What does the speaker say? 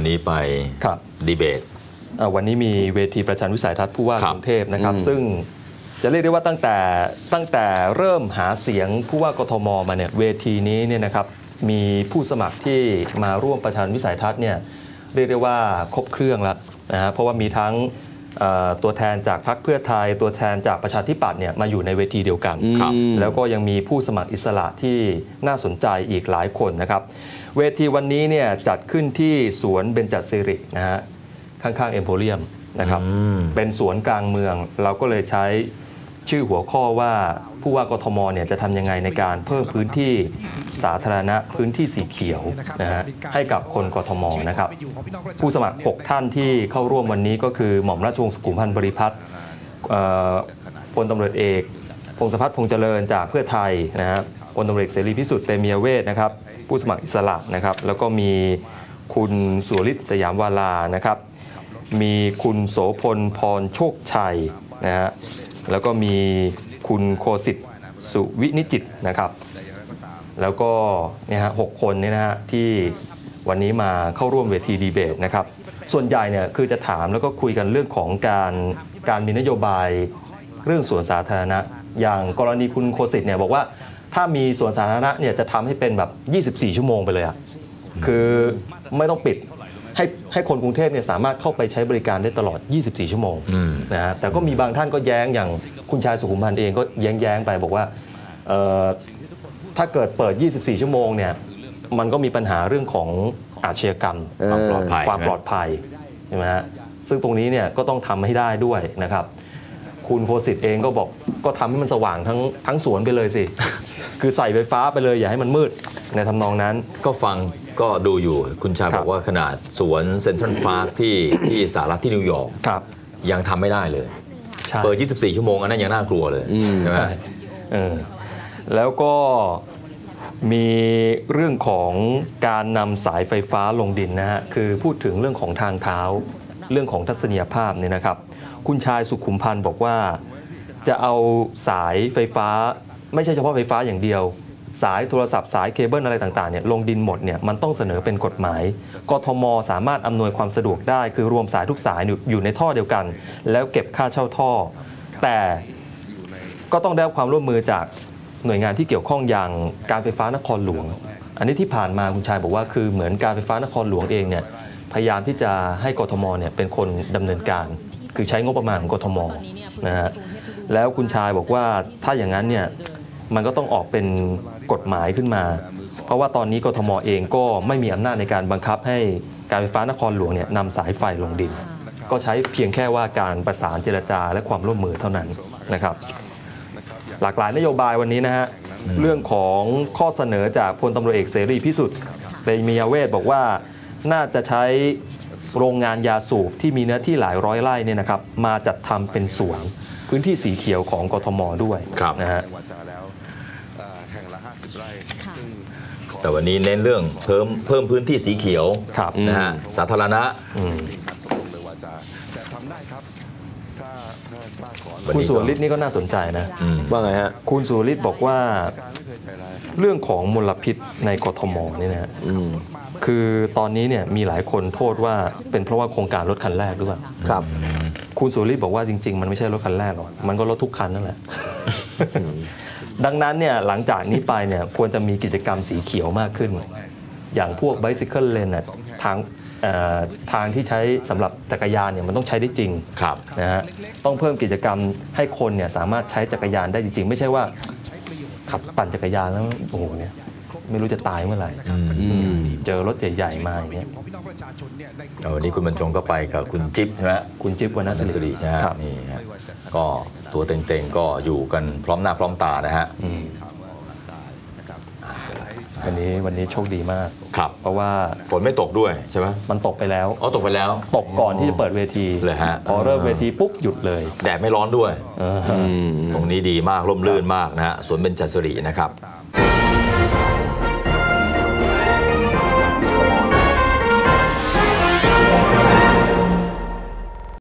จงวันนี้ไปครับ ดีเบตอ่าวันนี้มีเวทีประชันวิสัยทัศน์ผู้ว่าครักบรุงเทพนะครับอืมซึ่งจะเรียกได้ว่าตั้งแต่ตั้งแต่เริ่มหาเสียงผู้ว่ากทมมาเนี่ยเวทีนี้เนี่ยนะครับมีผู้สมัครที่มาร่วมประชันวิสัยทัศน์เนี่ยเรียกได้ว่าครบเครื่องแล้วนะฮะเพราะว่ามีทั้งเอ่อตัวแทนจากพรรคเพื่อไทย ตัวแทนจากประชาธิปัตย์เนี่ยมาอยู่ในเวทีเดียวกันครับอืมแล้วก็ยังมีผู้สมัครอิสระที่น่าสนใจอีกหลายคนนะครับ เวทีวันนี้เนี่ยจัดขึ้นที่สวนเบญจสิรินะฮะข้างๆเอ็มโพเรียมนะครับอืมเป็นสวนกลางเมือง เราก็เลยใช้ชื่อหัวข้อว่าผู้ว่ากทมเนี่ยจะทำยังไงในการเพิ่มพื้นที่สาธารณะพื้นที่สีเขียวนะฮะให้กับคนกทมนะครับ ผู้สมัคร 6 ท่านที่เข้าร่วมวันนี้ก็คือหม่อมราชวงศ์สุขุมพันธ์บริพัตรเอ่อพลตำรวจเอก พงศพัฒน์พงษ์เจริญจากเพื่อไทยนะฮะ พลตำรวจเสรีพิสุทธิ์เตมียเวทนะครับผู้สมัครอิสระนะครับ แล้วก็มีคุณสุริศสยามวาลานะครับ มีคุณโสพลพรโชคชัยนะฮะแล้วก็มีคุณโคสิทธิ์สุวินิจิตนะครับ แล้วก็เนี่ยฮะหกคนเนี่ยนะฮะที่วันนี้มาเข้าร่วมเวทีดีเบตนะครับ ส่วนใหญ่เนี่ยคือจะถามแล้วก็คุยกันเรื่องของการการมีนโยบายเรื่องสวนสาธารณะ อย่างกรณีคุณโคสิทธิ์เนี่ยบอกว่า ถ้ามีสวนสาธารณะเนี่ยจะทำให้เป็นแบบ 24 ชั่วโมงไปเลยอะคือไม่ต้องปิดให้ให้คนกรุงเทพเนี่ยสามารถเข้าไปใช้บริการได้ตลอด 24 ชั่วโมงอืมนะฮะแต่ก็มีบางท่านก็แย้งอย่างคุณชายสุขุมพันธ์เองก็แย้งแย้งๆไปบอกว่าเอ่อถ้าเกิดเปิด 24 ชั่วโมงเนี่ยมันก็มีปัญหาเรื่องของอาชญากรรมเออความปลอดภัยความปลอดภัยใช่ไหมฮะซึ่งตรงนี้เนี่ยก็ต้องทำให้ได้ด้วยนะครับ คุณโคสิตเองก็บอกก็ทำให้มันสว่างทั้งทั้งสวนไปเลยสิ คือใส่ไฟฟ้าไปเลยอย่าให้มันมืดในทำนองนั้น ก็ฟังก็ดูอยู่คุณชายครับบอกว่าขนาดสวนเซ็นทรัลพาร์คที่ที่สหรัฐที่นิวยอร์กครับยังทำไม่ได้เลยใช่เปิด 24 ชั่วโมงอันนั้นยังน่ากลัวเลยอืมใช่ไหมใช่เออแล้วก็มีเรื่องของการนำสายไฟฟ้าลงดินนะฮะ คือพูดถึงเรื่องของทางเท้า เรื่องของทัศนียภาพเนี่ยนะครับ คุณชายสุขุมพันธ์บอกว่า จะเอาสายไฟฟ้า ไม่ใช่เฉพาะไฟฟ้าอย่างเดียว สายโทรศัพท์สายเคเบิลอะไรต่างๆเนี่ยลงดินหมดเนี่ยมันต้องเสนอเป็นกฎหมายกทมสามารถอำนวยความสะดวกได้ คือรวมสายทุกสายอยู่อยู่ในท่อเดียวกัน แล้วเก็บค่าเช่าท่อ แต่ก็ต้องได้รับความร่วมมือจากหน่วยงานที่เกี่ยวข้องอย่างการไฟฟ้านครหลวง อันนี้ที่ผ่านมาคุณชายบอกว่าคือเหมือนการไฟฟ้านครหลวงเองเนี่ย พยายามที่จะให้กทมเนี่ยเป็นคนดำเนินการ คือใช้งบประมาณของกทมนะฮะแล้วคุณชายบอกว่าถ้าอย่างนั้นเนี่ยมันก็ต้องออกเป็นกฎหมายขึ้นมา เพราะว่าตอนนี้กทมเองก็ไม่มีอำนาจในการบังคับให้การไฟฟ้านครหลวงเนี่ยนำสายไฟลงดิน ก็ใช้เพียงแค่ว่าการประสานเจรจาและความร่วมมือเท่านั้นนะครับ หลากหลายนโยบายวันนี้นะฮะเรื่องของข้อเสนอจากพลตำรวจเอกเสรีพิสุทธิ์เตมียเวทบอกว่า น่าจะใช้โรงงานยาสูบที่มีเนื้อที่หลายร้อยไร่เนี่ยนะครับมาจัดทำเป็นสวนพื้นที่สีเขียวของกทมด้วยครับนะฮะวาจาแล้วเอ่อแห่งละ50ไร่ซึ่งขอแต่วันนี้เน้นเรื่องเพิ่มเพิ่มพื้นที่สีเขียวครับนะฮะสาธารณะอืมลงเลยวาจาแต่ทำได้ครับถ้าถ้ากล้าขอวันคุณนี้สุวริตนี่ก็น่าสนใจนะอืมว่าไงฮะคุณสุวริตบอกว่าการไม่ เคยใจร้ายเรื่องของมลพิษในกทมนี่นะฮะอืมคือตอนนี้เนี่ยมีหลายคนโทษว่าเป็นเพราะว่าโครงการรถคันแรกหรือเปล่าครับ คุณสุริตบอกว่าจริง ๆ มันไม่ใช่รถคันแรกหรอกมันก็รถทุกคันนั่นแหละดังนั้นเนี่ยหลังจากนี้ไปเนี่ยควรจะมีกิจกรรมสีเขียวมากขึ้น อย่างพวก bicycle lane น่ะทางเอ่อทางที่ใช้สำหรับจักรยานเนี่ยมันต้องใช้ได้จริงครับนะฮะต้องเพิ่มกิจกรรมให้คนเนี่ยสามารถใช้จักรยานได้จริง ๆ ไม่ใช่ว่า ขับปั่นจักรยานแล้วโอ้โหเนี่ยไม่รู้จะตายเมื่อไหร่อืมอืมเจอรถใหญ่ๆมาอย่างเงี้ยเอาวันนี้คุณบรรจงก็ไปกับคุณจิ๊บใช่ไหมคุณจิ๊บวรรณนัสิสริริใช่ไหมครับนี่ฮะก็ตัวเต็งๆก็อยู่กันพร้อมหน้าพร้อมตานะฮะอืม วันนี้วันนี้โชคดีมาก ครับ เพราะว่าฝนไม่ตกด้วยใช่ไหมมันตกไปแล้ว อ๋อตกไปแล้ว ตกก่อนที่จะเปิดเวทีเลยฮะพอเริ่มเวทีปุ๊บหยุดเลย แดดไม่ร้อนด้วยเอออืมตรงนี้ดีมากร่มรื่นมากนะฮะสวนเบญจสิรินะครับตาม